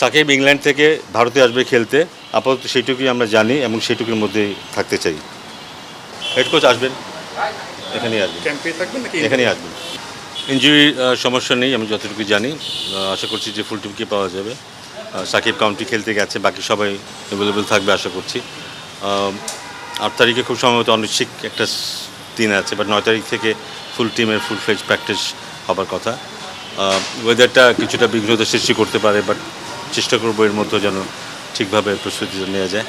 Shakib England থেকে ভারতে আসবে খেলতে আপাতত সেইটুকুই আমরা জানি এবং সেইটুকুর মধ্যেই থাকতে চাই। হেড কোচ আসবেন? এখানেই আসবেন। এখানেই আসবেন। ইঞ্জুরির সমস্যা নেই আমি যতটুকু জানি। আশা করছি যে ফুল টিমকে পাওয়া যাবে। সাকিব কাউন্টি খেলতে গেছে বাকি সবাই অ্যাভেলেবেল থাকবে আশা করছি। আট তারিখে খুব সম্ভবত অনিশ্চিত একটা দিন আছে বাট নয় তারিখ থেকে ফুল টিমের ফুল ফ্লেজ প্র্যাকটিস হবার কথা। ওয়েদারটা কিছুটা বিঘ্নতা সৃষ্টি করতে পারে বাট চেষ্টা করব এর মধ্যে যেন ঠিকভাবে প্রস্তুতি নেওয়া যায়।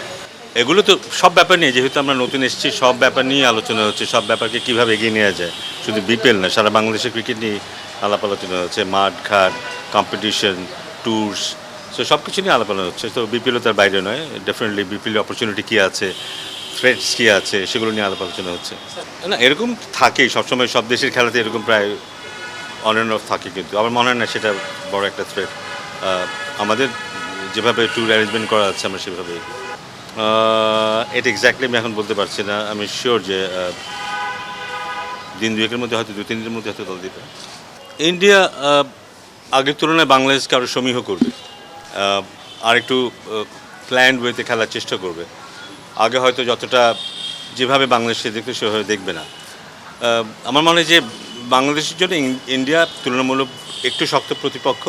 এগুলো তো সব ব্যাপার নিয়ে, যেহেতু আমরা নতুন এসেছি, সব ব্যাপার নিয়ে আলোচনা হচ্ছে, সব ব্যাপারকে কীভাবে এগিয়ে নেওয়া যায়? শুধু বিপিএল না, সারা বাংলাদেশের ক্রিকেট নিয়ে আলাপ আলোচনা হচ্ছে, মাঠ ঘাট কম্পিটিশন ট্যুরস সো সব কিছু নিয়ে আলাপ আলোচনা হচ্ছে। তো বিপিএলও তার বাইরে নয় ডেফিনেটলি বিপিএল অপরচুনিটি কী আছে থ্রেটস কী আছে, সেগুলো নিয়ে আলাপ আলোচনা হচ্ছে। না, এরকম থাকেই সবসময় সব দেশের খেলাতে এরকম প্রায় অন অ্যান্ড অফ থাকে কিন্তু, আমার মনে হয় না সেটা বড় একটা থ্রেট আমাদের যেভাবে ট্যুর অ্যারেঞ্জমেন্ট করা আছে, আমরা সেভাবে এটা এক্স্যাক্টলি আমি এখন বলতে পারছি না। আমি শিওর যে দিন দুয়েকের মধ্যে হয়তো দু তিন দিনের মধ্যে হয়তো দল দিবে। ইন্ডিয়া আগের তুলনায় বাংলাদেশকে আরও সমীহ করবে। আর একটু প্ল্যান্ড ওয়েতে খেলার চেষ্টা করবে। আগে হয়তো যতটা যেভাবে বাংলাদেশে দেখতে সেভাবে দেখবে না। আমার মনে হয় যে বাংলাদেশের জন্য ইন্ডিয়া তুলনামূলক একটু শক্ত প্রতিপক্ষ।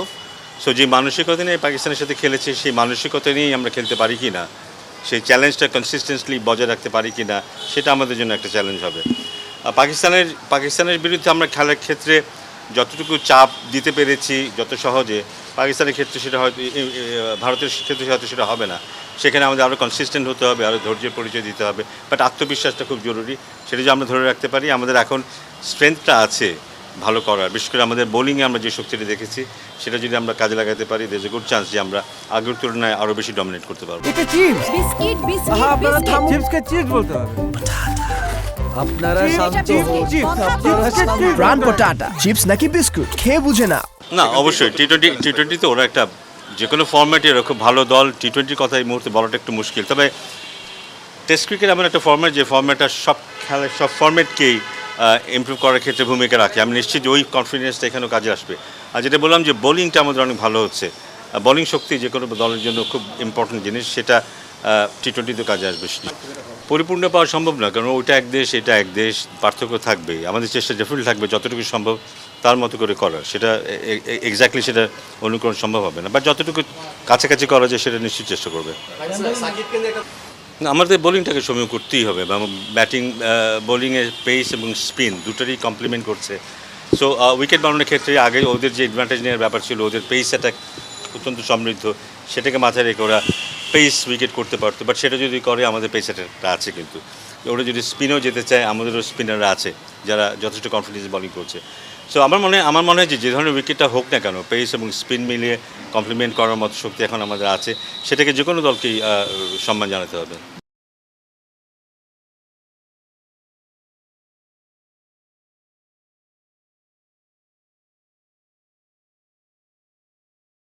সো যে মানসিকতা নিয়ে পাকিস্তানের সাথে খেলেছে, সেই মানসিকতা নিয়েই আমরা খেলতে পারি কি না? সেই চ্যালেঞ্জটা কনসিস্টেন্টলি বজায় রাখতে পারি কি না, সেটা আমাদের জন্য একটা চ্যালেঞ্জ হবে। পাকিস্তানের পাকিস্তানের বিরুদ্ধে আমরা খেলার ক্ষেত্রে যতটুকু চাপ দিতে পেরেছি, যত সহজে, পাকিস্তানের ক্ষেত্রে সেটা হয়তো ভারতের ক্ষেত্রে হয়তো সেটা হবে না। সেখানে আমাদের আরও কনসিস্টেন্ট হতে হবে আরও ধৈর্যের পরিচয় দিতে হবে। বাট আত্মবিশ্বাসটা খুব জরুরি, সেটা যদি আমরা ধরে রাখতে পারি, আমাদের এখন স্ট্রেংথটা আছে ভালো করার বিশেষ করে আমাদের বোলিংয়ে আমরা যে শক্তিটা দেখেছি সেটা যদি আমরা কাজে লাগাতে পারি দের গুড চান্স যে আমরা আগের তুলনায় আরও বেশি ডমিনেট করতে পারব। এটা চিপস বিস্কিট বিস্কিট আপনারা বিস্কিট। চিপসকে চিপস বলতে হবে। আপনারা শান্ত হন। প্রাণ পটাটা চিপস নাকি বিস্কুট খেয়ে বুঝে না না অবশ্যই টি টোয়েন্টি টি টোয়েন্টিতে ওরা একটা যে কোনো ফর্ম্যাটে এরা খুব ভালো দল টি টোয়েন্টির কথা এই মুহূর্তে বলাটা একটু মুশকিল। তবে টেস্ট ক্রিকেট এমন একটা ফর্ম্যাট যে ফর্ম্যাটটা সব খেলা সব ফর্ম্যাটকেই ইমপ্রুভ করার ক্ষেত্রে ভূমিকা রাখে। আমি নিশ্চিত ওই কনফিডেন্সটা এখানেও কাজে আসবে। আর যেটা বললাম যে বোলিংটা আমাদের অনেক ভালো হচ্ছে। বোলিং শক্তি যে কোনো দলের জন্য খুব ইম্পর্টেন্ট জিনিস, সেটা টি টোয়েন্টিতে কাজে আসবে। পরিপূর্ণ পাওয়া সম্ভব না, কারণ ওইটা এক দেশ, এটা এক দেশ, পার্থক্য থাকবেই আমাদের চেষ্টা ডেফিনেটলি থাকবে, যতটুকু সম্ভব তার মতো করে করার। সেটা এক্স্যাক্টলি সেটা অনুকরণ সম্ভব হবে না। বা যতটুকু কাছাকাছি করা যায়, সেটা নিশ্চয়ই চেষ্টা করবে। আমাদের বোলিংটাকে সময় করতেই হবে। ব্যাটিং বোলিংয়ের পেস এবং স্পিন দুটোরই কমপ্লিমেন্ট করছে। সো উইকেট বানানোর ক্ষেত্রে আগে ওদের যে অ্যাডভান্টেজ নেওয়ার ব্যাপার ছিল, ওদের পেস অ্যাটাক অত্যন্ত সমৃদ্ধ, সেটাকে মাথায় রেখে ওরা পেস উইকেট করতে পারতো। বাট সেটা যদি করে, আমাদের পেস অ্যাটাকটা আছে কিন্তু। ওরা যদি স্পিনও যেতে চায়, আমাদেরও স্পিনাররা আছে, যারা যথেষ্ট কনফিডেন্স বলিং করছে। সো আমার মনে আমার মনে হয় যে যে ধরনের উইকেটটা হোক না কেন পেস এবং স্পিন মিলিয়ে কমপ্লিমেন্ট করার মতো শক্তি এখন আমাদের আছে। সেটাকে যে কোনো দলকেই সম্মান জানাতে হবে।